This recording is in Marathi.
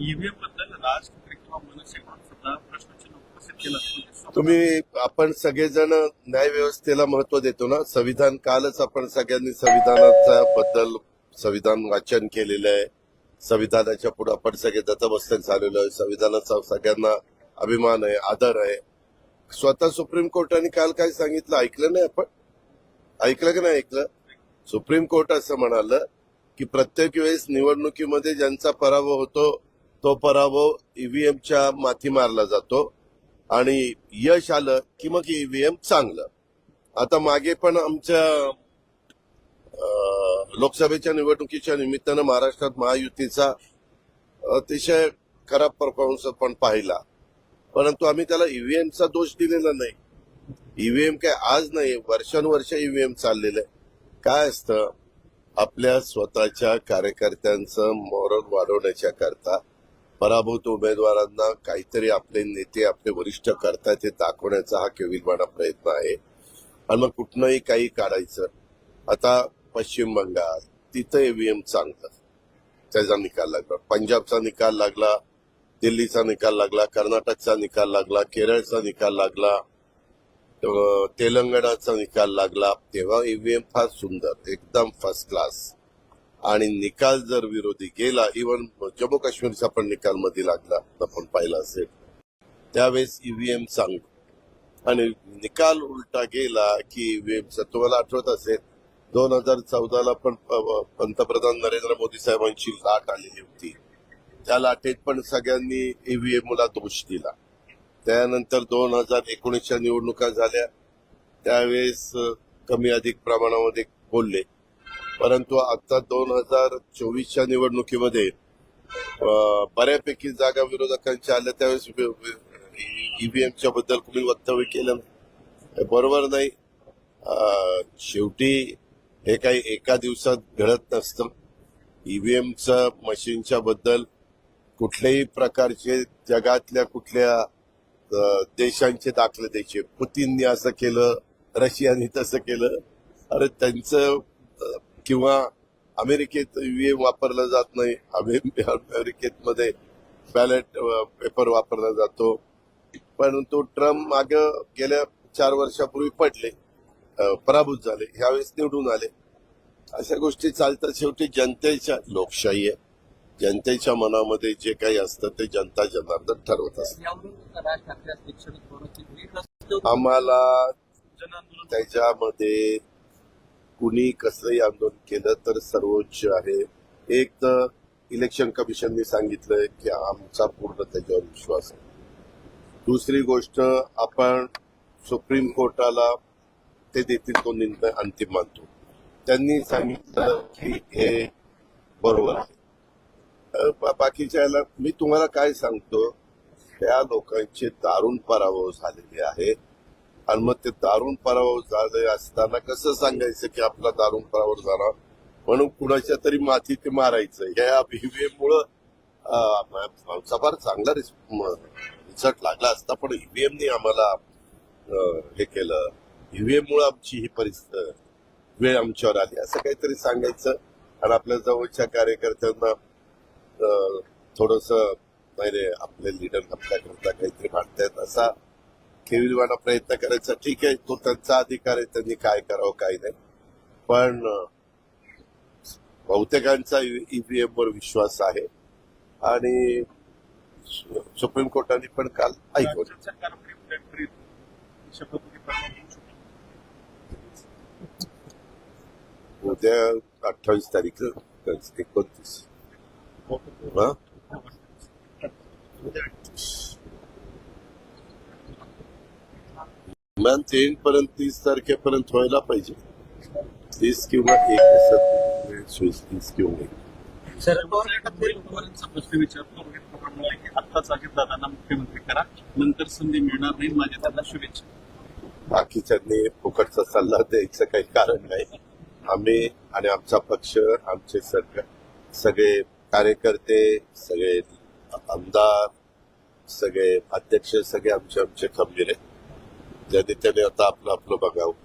ईव्हीएमबद्दल राज ठाकरे किंवा मनसे सुद्धा प्रश्नचिन्ह उपस्थित केलं म्हणजे तुम्ही आपण सगळेजण न्याय व्यवस्थेला महत्त्व देतो ना? संविधान कालच आपण सगळ्यांनी संविधानाचा बद्दल संविधान वाचन केलेलं आहे. संविधानाच्या पुढे आपण सगळे दत्तबस्तक झालेलो आहे. संविधानाचा सगळ्यांना अभिमान आहे आदर आहे. स्वतः सुप्रीम कोर्टाने काल काय सांगितलं? ऐकलं नाही आपण? ऐकलं की नाही ऐकलं? सुप्रीम कोर्ट असं म्हणालं की प्रत्येक वेळेस निवडणुकीमध्ये ज्यांचा पराभव होतो तो पराभव ईव्हीएमच्या माथी मारला जातो आणि यश आलं की मग ईव्हीएम चांगलं. आता मागे पण आमच्या लोकसभेच्या निवडणुकीच्या निमित्तानं महाराष्ट्रात महायुतीचा अतिशय खराब परफॉर्मन्स पण पाहिला. परंतु आम्ही त्याला ईव्हीएमचा दोष दिलेला नाही. ईव्हीएम काय आज नाही वर्षानुवर्ष ईव्हीएम चाललेलं आहे. काय असतं? आपल्या स्वतःच्या कार्यकर्त्यांचं मॉरल वाढवण्याच्या करता पराभूत उमेदवारांना काहीतरी आपले नेते आपले वरिष्ठ करतात हे दाखवण्याचा हा केविलवाणा प्रयत्न आहे. आणि मग कुठनंही काही काढायचं. आता पश्चिम बंगाल तिथं ईव्हीएम चांगलं. त्याचा निकाल लागला. पंजाबचा निकाल लागला दिल्लीचा निकाल लागला कर्नाटकचा निकाल लागला केरळचा निकाल लागला तेलंगणाचा निकाल लागला. तेव्हा ईव्हीएम फार सुंदर एकदम फर्स्ट क्लास आणि निकाल जर विरोधी गेला इव्हन जम्मू काश्मीरचा पण निकाल मध्ये लागला आपण पाहिला असेल. त्यावेळेस ईव्हीएम सांग आणि निकाल उलटा गेला की ईव्हीएमचा तुम्हाला आठवत असेल दोन हजार चौदाला पण प- पंतप्रधान नरेंद्र मोदी साहेबांची लाट आलेली होती. त्या लाटेत पण सगळ्यांनी ईव्हीएमला दोष दिला. त्यानंतर दोन हजार एकोणीसच्या निवडणुका झाल्या. त्यावेळेस कमी अधिक प्रमाणामध्ये बोलले. परंतु आता दोन हजार चोवीसच्या निवडणुकीमध्ये बऱ्यापैकी जागा विरोधकांच्या आल्या त्यावेळेस ईव्हीएमच्या बद्दल कुणी वक्तव्य केलं बरोबर नाही. शेवटी हे काही एका दिवसात घडत नसतं. ईव्हीएमच्या मशीनच्या बद्दल कुठल्याही प्रकारचे जगातल्या कुठल्या देशांचे दाखले द्यायचे. पुतीननी असं केलं रशियाने तसं केलं. अरे त्यांचं किंवा अमेरिकेत ईव्हीएम वापरला जात नाही अमे- अमेरिकेत मध्ये बॅलेट पेपर वापरला जातो. परंतु ट्रम्प माग गेल्या चार वर्षापूर्वी पडले पराभूत झाले ह्यावेळेस निवडून आले. अशा गोष्टी चालतात शेवटी जनतेच्या लोकशाही आहे. जनतेच्या मनामध्ये जे काही असतं ते जनता जनार्दन ठरवत रस्त्यावर आम्हाला त्याच्यामध्ये कुणी कसंही आंदोलन केलं तर सर्वोच्च आहे. एक तर इलेक्शन कमिशनने सांगितलंय की आमचा पूर्ण त्याच्यावर विश्वास आहे. दुसरी गोष्ट आपण सुप्रीम कोर्टाला ते देतील तो निर्णय अंतिम मानतो. त्यांनी सांगितलं की हे बरोबर आहे. बा- बाकीच्या याला मी तुम्हाला काय सांगतो त्या लोकांचे दारुण पराभव झालेले आहे आणि मग ते दारुण परावर झाले असताना कसं सांगायचं की आपला दारुण परावर झाला? म्हणून कुणाच्या तरी माथी ते मारायचं. या ईव्हीएम मुळे आमचा फार चांगला रिझल्ट लागला असता पण ईव्हीएमने आम्हाला हे केलं. ईव्हीएम मुळे आमची ही परिस्थिती वेळ आमच्यावर आली. असं काहीतरी सांगायचं. आणि आपल्या जवळच्या कार्यकर्त्यांना थोडस नाही रे आपले लीडर आपल्याकरता काहीतरी मांडतायत असा केविलवाना प्रयत्न करायचा. ठीक आहे तो त्यांचा अधिकार आहे त्यांनी काय करावं काय नाही. पण बहुतेकांचा ईव्हीएम वर विश्वास आहे. आणि सुप्रीम कोर्टाने पण काल ऐकवलं. उद्या अठ्ठावीस तारीख एकोणतीस. मॅम तीन पर्यंत तीस तारखेपर्यंत व्हायला पाहिजे. तीस किंवा एक सुईस तीस किंवा एक. शरद पवार गटातील पवारांचा प्रश्न विचारतो. रोहित पवार म्हणाले की आत्ताच अजितदादांना मुख्यमंत्री करा. नंतर संधी मिळणार नाही माझ्या त्यांना शुभेच्छा. बाकीच्यांनी फुकटचा सल्ला द्यायचं काही कारण नाही. आम्ही आणि आमचा पक्ष आमचे सगळे सगळे कार्यकर्ते सगळे आमदार सगळे अध्यक्ष सगळे आमचे आमचे खंबीर आहेत. ज्याने त्याने आता आपलं आपलं बघावं.